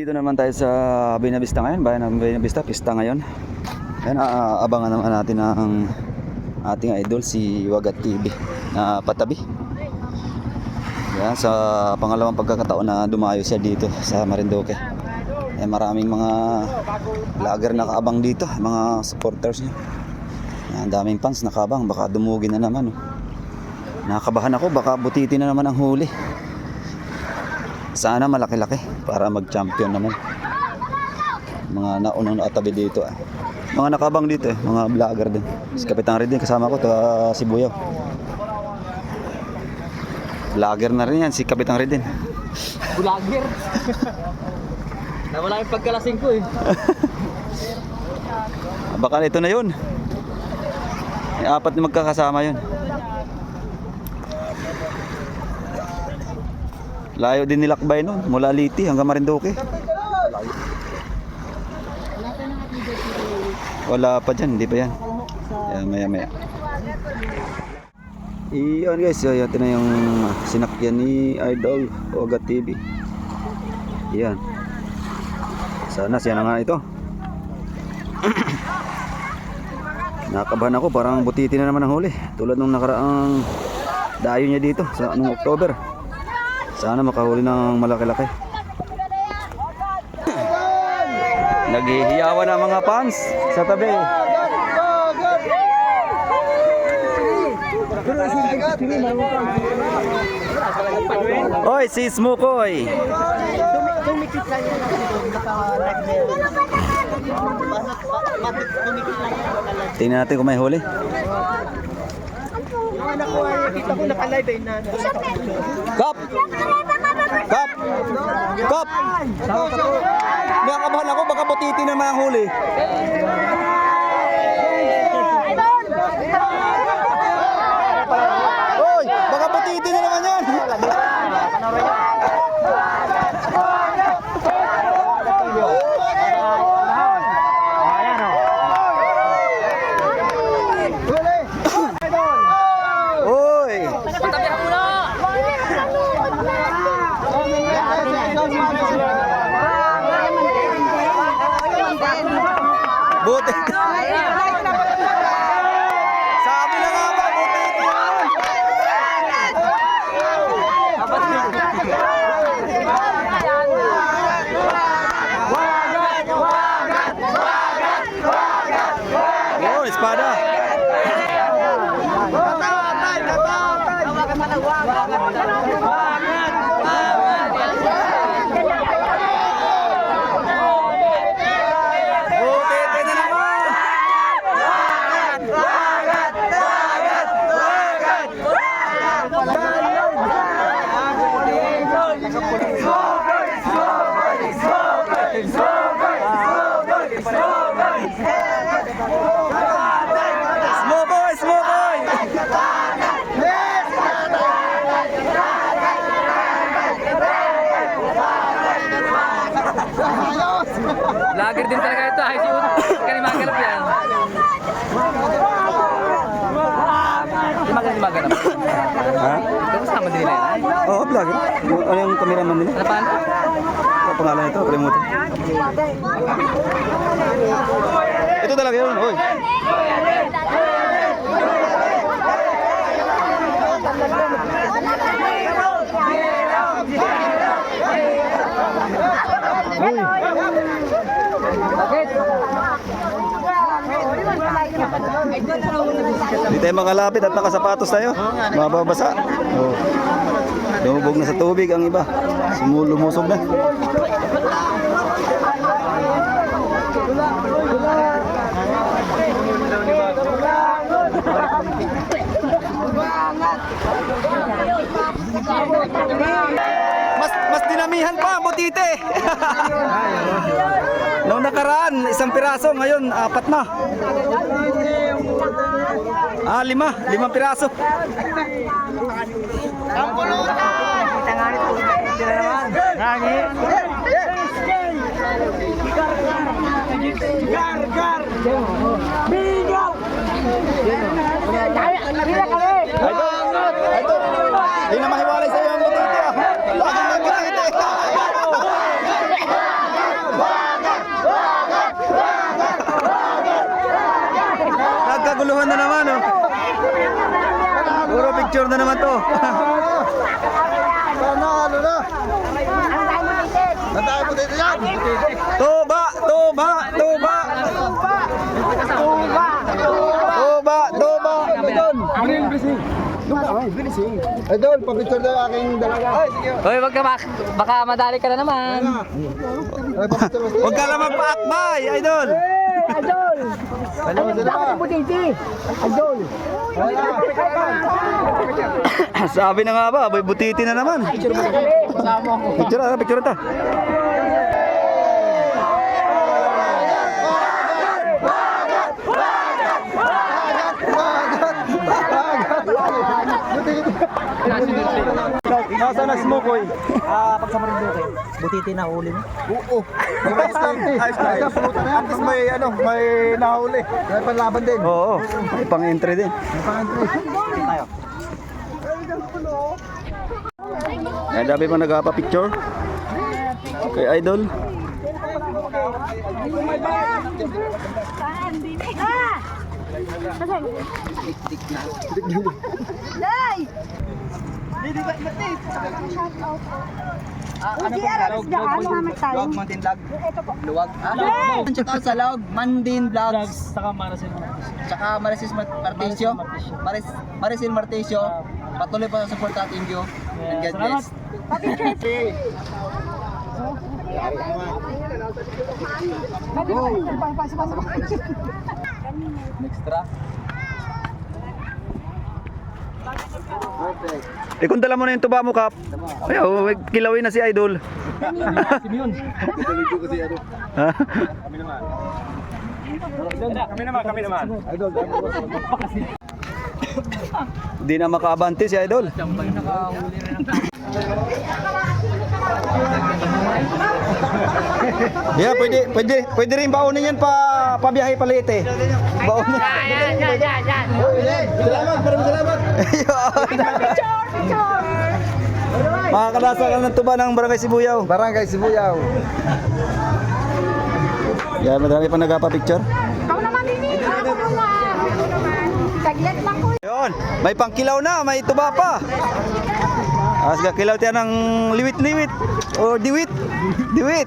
Dito naman tayo sa Binavista ngayon, bayan ng Binavista, pista ngayon. Ayan, aabangan naman natin ang ating idol si Wagat TV na patabi. Yan, sa pangalawang pagkakataon na dumayo siya dito sa Marinduque. Eh, maraming mga vlogger na kaabang dito, mga supporters niya. Yan, daming fans nakabang, baka dumugin na naman. Oh. Nakakabahan ako, baka butitin na naman ang huli. Sana malaki-laki para mag-champion naman. Mga naunang nakatabi dito. Ah. Mga nakabang dito eh, mga vlogger din. Si Kapitan Red din kasama ko, to si Buyaw. Vlogger na rin yan, si Kapitan Red din. Vlogger. Nawala yung pagkalasing ko eh. Baka ito na yun. Apat na magkakasama yun. Layo din nilakbay nun, mula Liti hanggang Marinduque. Wala pa dyan, hindi pa yan. Yan, maya maya. Iyon guys, so, na yung sinakyan ni Idol Oga TV. Yan. Sana siya na nga ito. Nakabahan ako, parang butiti na naman ang huli. Tulad nung nakaraang dayo niya dito sa nung October. Sana makahuli ng malaki-laki. Naghihiyawan ang mga fans sa tabi. Oy, si Smukoy. Tumikit lang yan. Tingnan natin kung may huli. Anak ko ay kita ko naka-live eh na. Kap! Kap! Kap! Nakakabahan ako, baka butiti naman ang huli. Buti. Vlogger din talaga ito. Ay, siya. Kaya ni maganap yan. Di magaling maganap. Ha? Ito kasama din nila yan. Oo, oh, vlogger. Ano yung cameraman nila? Ano pa? Ano pangalan ito? Kalimutan. Ito talaga yun. Oy. Hindi tayo makalapit at nakasapatos tayo. Mababasa. Oh. Lumubog na sa tubig ang iba. Sumulumusog na. Mas mas dinamihan pa ang butite. Noong nakaraan, isang piraso, ngayon apat na. Ah, lima. Limang piraso. Idol! Idol! Hindi na mahiwalay sa iyo ang butiti ah. Lagi may butiti. Nagkaguluhan na naman oh. Puro picture na naman to. Panalo na! Natay mo dito yan! Tuba, tuba, tuba. Tuba, tuba. Idol, papicture daw aking dalaga. Hoy, wag ka bak baka madali ka na naman. Huwag ka lang magpaakbay, idol. Ano mo sila? Sabi na nga ba, aboy butiti na naman. Picture na, picture ta. Nasa na smoke oy. Ah, pag sa Marinduque, butiti na huli mo. Oo. Ayos na. Ayos na. At least may, ano, may nahuli. May panlaban din. Oo, may pang-entry din. Ay, dami pa nagpapa-picture. Okay, idol. Hindi, alam na ano naman tayo. Vlog, Mountain Vlog. Ito po. Luwag. Ah, check out sa log, Mandin Vlogs. Saka Marasin. Tsaka Marisis Mar- Marticio. Maris Marisil Marticio. Patuloy pa sa support at thank you. And God bless. Next tra. Eh kung dala mo na yung tuba mo, Kap. Ay, oh, kilawin na si Idol. Simeon. Ha? Kami naman, kami naman. Hindi na makaabante si Idol. Yeah, pwede, pwede, pwede rin baunin yan pa pabiyahe pa Leyte. Baunin. Salamat, maraming salamat. Makakalasa ka ng tuba ng Barangay Sibuyaw. Barangay Sibuyaw. Yeah, madami pa nagpa-picture. Ikaw naman din eh. Ako naman. Saglit lang ko. Yun, may pangkilaw na, may tuba pa. As kilaw tiyan ng liwit-liwit o diwit. Diwit.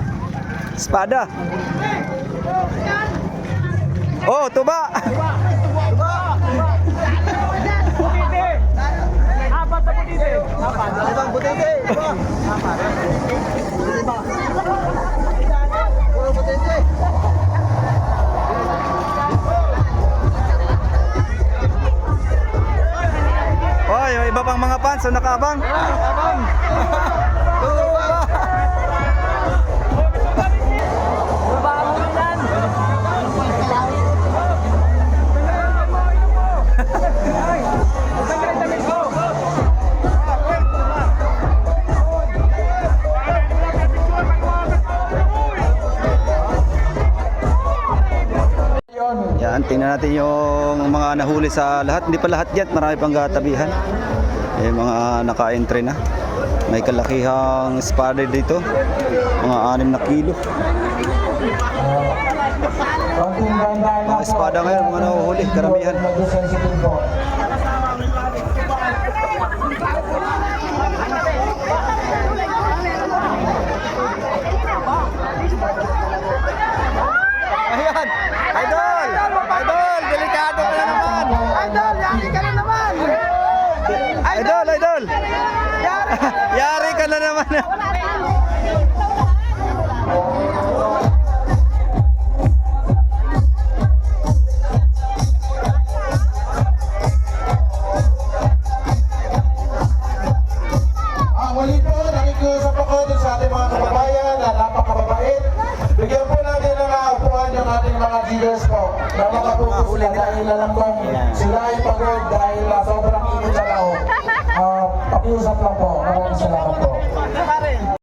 Espada. Oh, tuba. Ibang butete. Iba. Puro butete. May iba pang mga fans, so nakaabang. Abang. tingnan natin yung mga nahuli sa lahat. Hindi pa lahat yan, marami pang katabihan. Eh, mga naka-entry na. May kalakihang espada dito. Mga 6 na kilo. Mga espada ngayon, mga nahuhuli, karamihan. ng upuan yung ating mga dealers po. Na makapokus sila dahil alam kong sila ay pagod dahil uh, sobrang pakiusap lang po. Maraming salamat po.